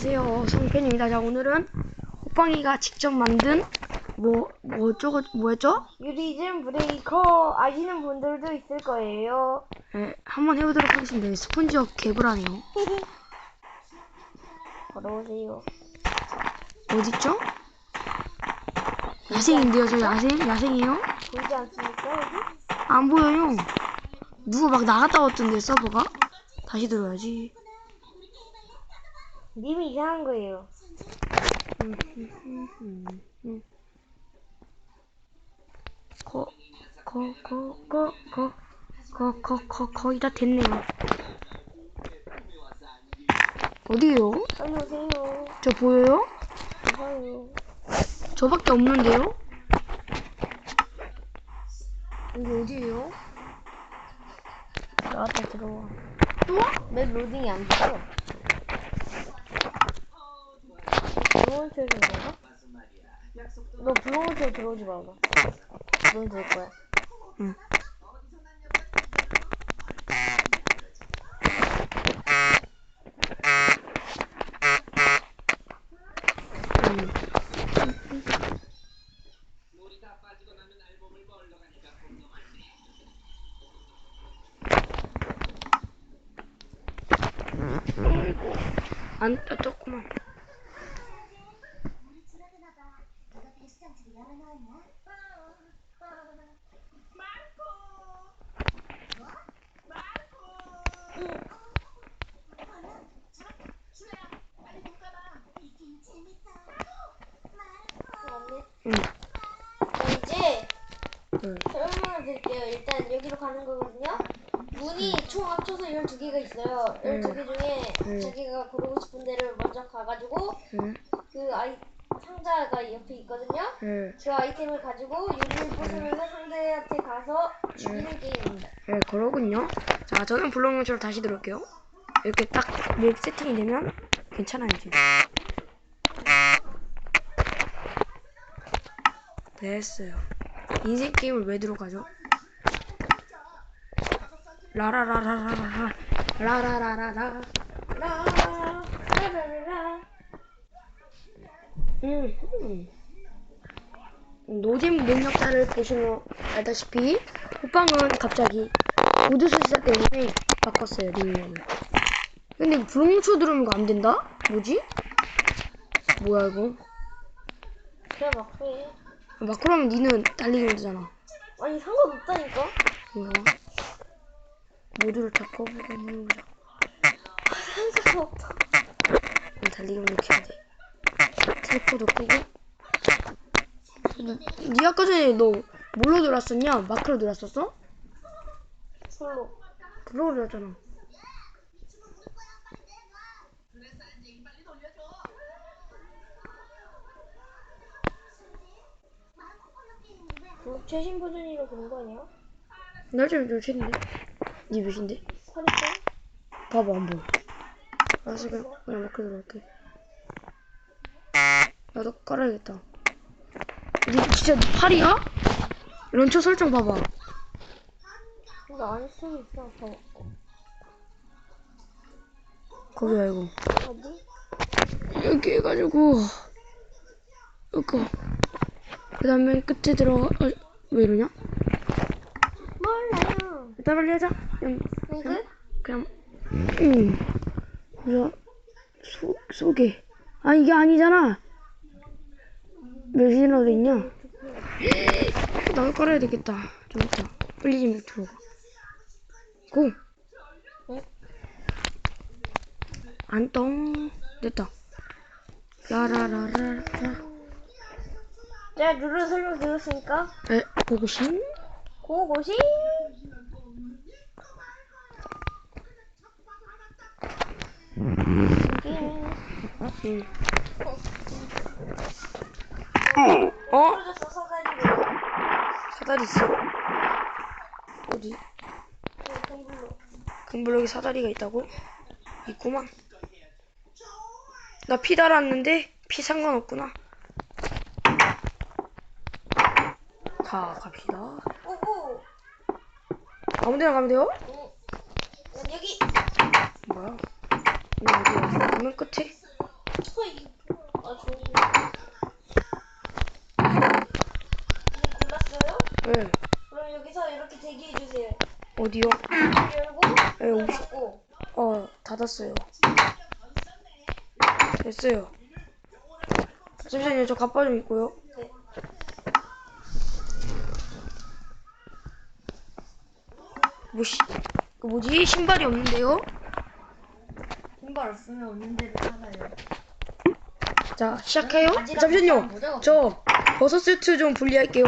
안녕하세요 성팬입니다 자 오늘은 호빵이가 직접 만든 뭐 뭐 저거 뭐였죠? 유리즘 브레이커 아시는 분들도 있을 거예요. 네, 한번 해보도록 하겠습니다 스펀지업 개불하네요 걸어오세요. 어딨죠? 야생인데요 저 야생? 야생이에요? 보이지 않습니까 여기? 안 보여요 누가 막 나갔다 왔던데 서버가 다시 들어야지 님이 이상한 거예요. 거, 거, 거, 거, 거, 거, 거, 거, 거의 다 됐네요 어디에요? 빨리 오세요. 저 보여요? 오세요. 저밖에 없는데요? 여기 어디에요? 나왔다 들어와. 또? 맵 로딩이 안 돼요. 호텔 좀 들어가? 너 블루 호텔 들어오지 말고. 넌들 거야. 응. 안 또, 또 응. 자, 이제 응. 설명을 드릴게요. 일단 여기로 가는 거거든요. 문이 총 합쳐서 12개가 있어요. 12개 중에 음. 자기가 고르고 싶은 데를 먼저 가가지고 응. 그 아이 상자가 옆에 있거든요. 응. 그 아이템을 가지고 유리를 부수면서 상대한테 가서 죽이는 게임입니다. 네, 그러군요. 자, 저는 블록문처럼 다시 들어올게요. 이렇게 딱맵 세팅이 되면 괜찮아요, 지금. 됐어요. 인생 게임을 왜 들어가죠? 라라라라라라 라라라라라 라라라라라. 음, 음. 노잼 능력자를 보시면 알다시피 호빵은 갑자기 우드술사 때문에 바꿨어요 능력을 근데 이거 블록무초 들으면 이거 안 된다? 뭐지? 뭐야 이거 그냥 막 해. 마크로하면 니는 달리기면 되잖아 아니 상관없다니까. 이거 모두를 다 꺼보고 해보자 상관없다. 달리기만 이렇게 해야 돼 텔포도 끄고 니, 니 아까 전에 너 뭘로 들었었냐? 마크로 들었었어? 솔로. 블로그 들었잖아 뭐 최신 버전이라 그런 거 아니야? 나 지금 좀 싫은데? 니 몇인데? 8일 봐봐 안 보여 알았어 그냥 그냥 마크 들어갈게 나도 깔아야겠다 니 진짜 팔이야? 런처 설정 봐봐 근데 안 쓰고 있어. 더. 거기 말고 어디? 이렇게 해가지고 이거 그 다음에 끝에 들어가 어, 왜 이러냐? 몰라요. 이따 빨리 하자 그냥 이거? 그냥 음 그래서 소, 소개 아 이게 아니잖아 몇이나 돼 있냐 나도 깔아야 되겠다. 좀 이따. 빨리 좀 들어가. 고! 응? 안녕 됐다. 라라라라라. 자, 룰을 설명 드렸으니까. 에 고고싱? 고고시. 응. 어? 떨어졌 어 서가지고. 사다리 있어 어디? 금블럭에 사다리가 있다고? 있구만. 나 피 달았는데 피 상관없구나. 자, 갑시다. 오고. 아무데나 가면 돼요? 응. 난 여기. 뭐야? 이거 어디야? 맨 끝에? 어디요? 열고 에, 옵션. 닫고 어, 닫았어요. 됐어요. 잠시만요, 저 가빠 좀 입고요. 뭐시, 그 뭐지? 신발이 없는데요? 신발 없으면 없는 대로 살아요. 자, 시작해요. 잠시만요. 저 버섯 세트 좀 분리할게요.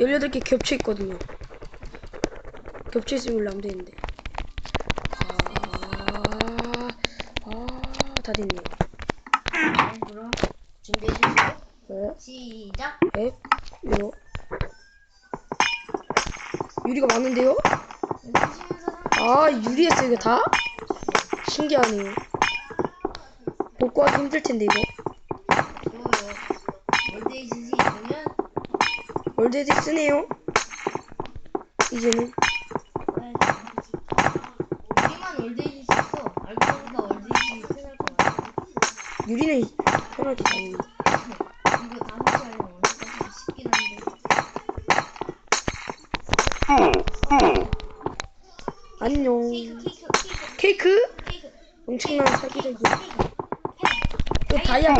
18개 겹쳐 있거든요. 있으면 원래 안 되는데. 아, 아, 다 됐네요. 네, 그럼 준비해 주시고 네, 시작. 네, 이거. 유리가 많은데요? 아, 유리했어, 이거 다? 신기하네요. 복구하기 힘들 텐데, 이거. 월드에디 쓰네요. 이제는. 우리만 월드에이지 있어. 알고 보니까 월드에이지 편할 것 같아. 유리는 다니네. 이거 다 설치하려면 언제까지 쉽긴 한데. 안녕. 케이크 케이크 케이크 케이크? 케이크. 엄청난. 케이크. 또 다이아.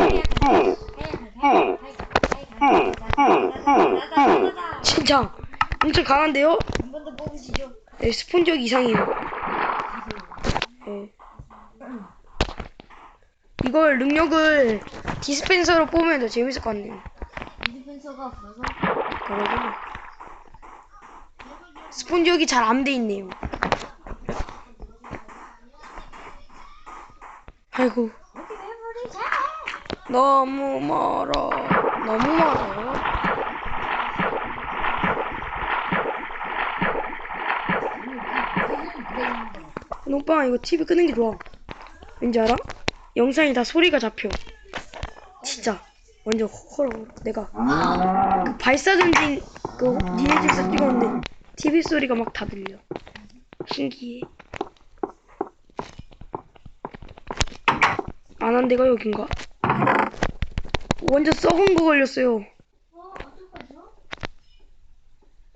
진짜 엄청 강한데요? 한 번 더 뽑으시죠. 네, 스폰지역 이상이에요. 네. 이걸 능력을 디스펜서로 뽑으면 더 재밌을 것 같네요. 디펜서가 없어서 그러고 스폰지역이 잘 안 돼 있네요. 아이고. 너무 멀어 너무 멀어 오빠 이거 TV 끄는 게 좋아 왠지 알아? 영상이 다 소리가 잡혀. 진짜. 완전 헐 내가 그 발사 던진 그 니네 집에서 찍었는데 TV 소리가 막 다 들려. 신기해. 안한 데가 여긴가? 완전 썩은 거 걸렸어요?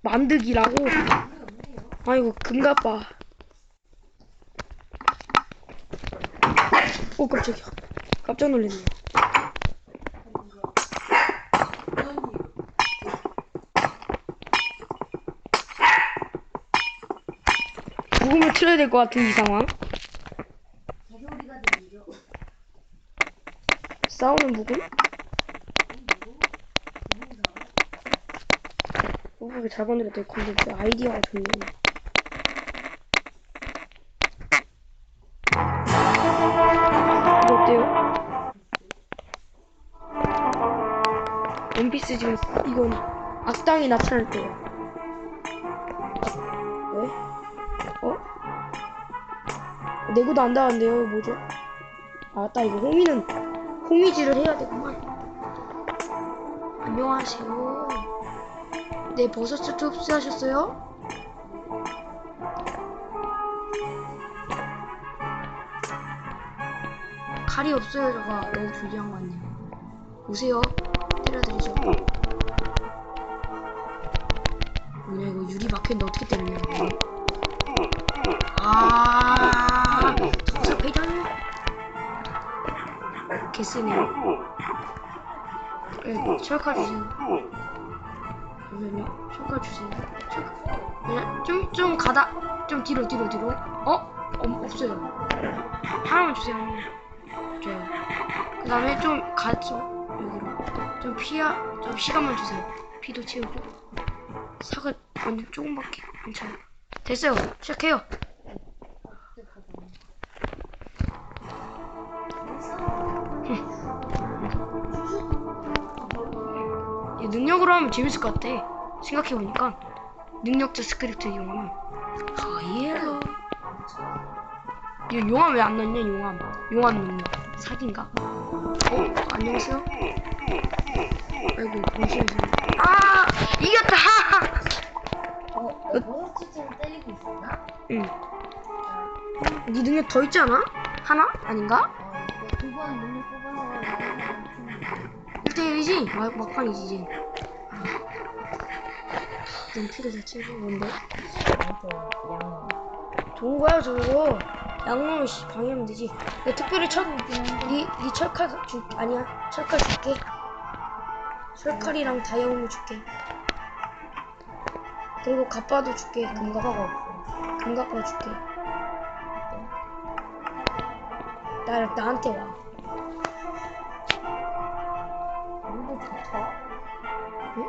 만드기라고? 아이고 금가빠 오 깜짝이야 깜짝 놀랐네요 부금을 틀어야 될 것 같은 이 상황. 싸우는 부금? 오빠가 잘 만들었다 컨텐츠 아이디어가 좋네 이 원피스 지금 이건 악당이 나타날 때요 왜? 어? 내구도 안 닿았는데요 뭐죠? 아 맞다 이거 호미는 호미질을 해야 되구만 안녕하세요 네 버섯 세트 흡수하셨어요? 칼이 없어요 저가 너무 불리한 것 같네요 오세요 막혔는데 어떻게 때리냐 아. 배전 개쓰네요. 네, 철카 주세요. 잠시만요. 철카 주세요. 철카 좀, 좀 가다. 좀 뒤로 뒤로 뒤로. 어? 어 없어요. 하나만 주세요 줘요 그 다음에 좀 가죠 여기로. 좀 피하 좀 시간만 주세요. 피도 채우고 사과 완전 조금밖에 괜찮아 됐어요. 시작해요. 이 능력으로 하면 재밌을 것 같아. 생각해보니까. 능력자 스크립트 이용하면 하이엘로 이거 용암 왜 안 넣냐 용암? 용암 능력. 사기인가? 어? 안녕하세요 아이고 잠시만요 아 이겼다 어, 나 버섯치즈를 때리고 있었나? 응. 네 능력 더 있지 않아? 하나? 아닌가? 어, 이거 두번 눈을 뽑아서 1대1이지? 막, 막판이지 이제 아. 넌 피를 다 채우고 뭔데? 양. 좋은 거야 저거. 양놈을 씨 방해하면 되지. 내 특별히 철, 니, 니 철칼 줄, 아니야. 철칼 줄게. 철칼이랑 다이아몬드 줄게. 그리고 갑바도 줄게. 금갑. 가가 없어. 금갑바 줄게. 나, 나한테 와. 우리도 좋다. 응?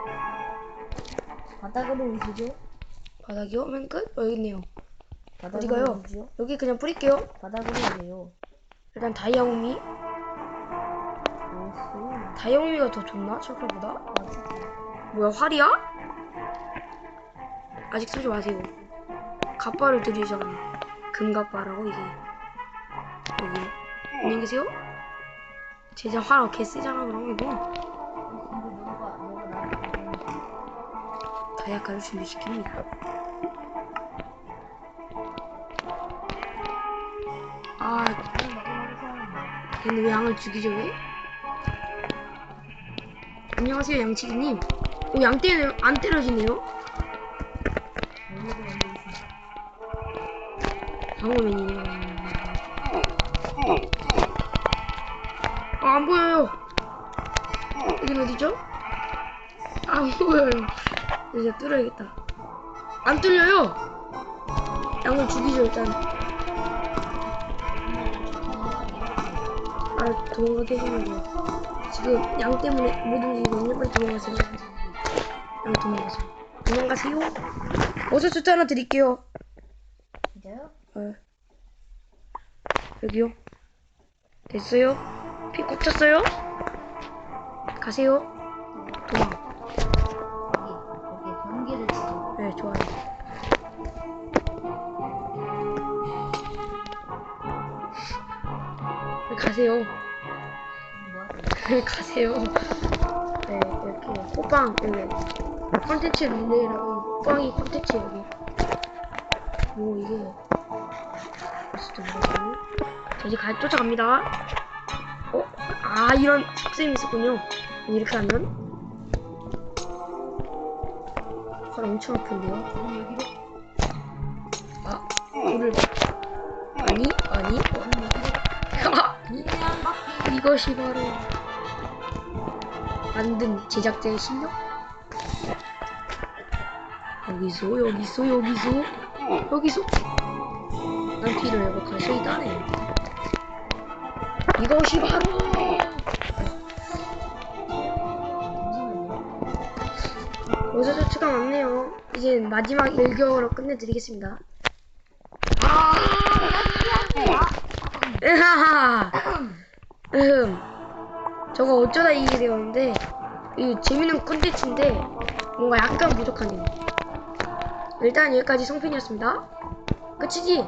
바닥으로 오시죠? 바닥이 오면 끝? 어, 여기 있네요. 바닥으로 어디가요? 오시죠? 여기 그냥 뿌릴게요. 바닥으로 오세요. 일단 다이아몬드. 다이아몬드가 더 좋나? 철칼보다? 맞아. 뭐야 활이야? 아직 쓰지 마세요. 갑바를 들이셔 금갑바라고 이게 여기 안녕히 계세요. 제자 활 개쓰잖아 그럼 이거 다이아카를 준비시킵니다. 아 근데 왜 양을 죽이죠 왜? 안녕하세요 양치기님. 오 양떼는 안 때려지네요. 방어맨이네요. 아, 안 보여요. 여긴 어디죠? 안 보여요. 이제 뚫어야겠다. 안 뚫려요. 양을 죽이죠 일단. 아 도망가게 해주는 거. 지금 양 때문에 못 움직이거든요. 빨리 도망가세요. 양 도망가세요. 도망가세요. 어서 숫자 하나 드릴게요. 진짜요? 어. 여기요. 됐어요? 피 꽉 찼어요? 가세요. 도망. 여기 여기 번개를 치죠. 네, 좋아요. 네, 가세요. 뭐 하세요? 가세요. 네, 이렇게 호빵 여기 콘텐츠 릴레이라고 호빵이 콘텐츠 여기. 뭐 이게 벌써 들어가고 이제 가 쫓아갑니다. 어? 아 이런 습성이 있었군요. 이렇게 하면 활 엄청 아픈데요. 아 불을 아니 아니 여기로 아. 이것이 바로 만든 제작자의 실력? 여기서 여기서 여기서? 여기서? 난 피를 회복할 수 있다네 이것이 바로. 여자 조치가 많네요. 이제 마지막 일격으로 끝내드리겠습니다. 아 으하하 음 저거 어쩌다 이기게 되었는데 이 재밌는 콘텐츠인데 뭔가 약간 부족하네요 일단 여기까지 성편이었습니다 끝이지?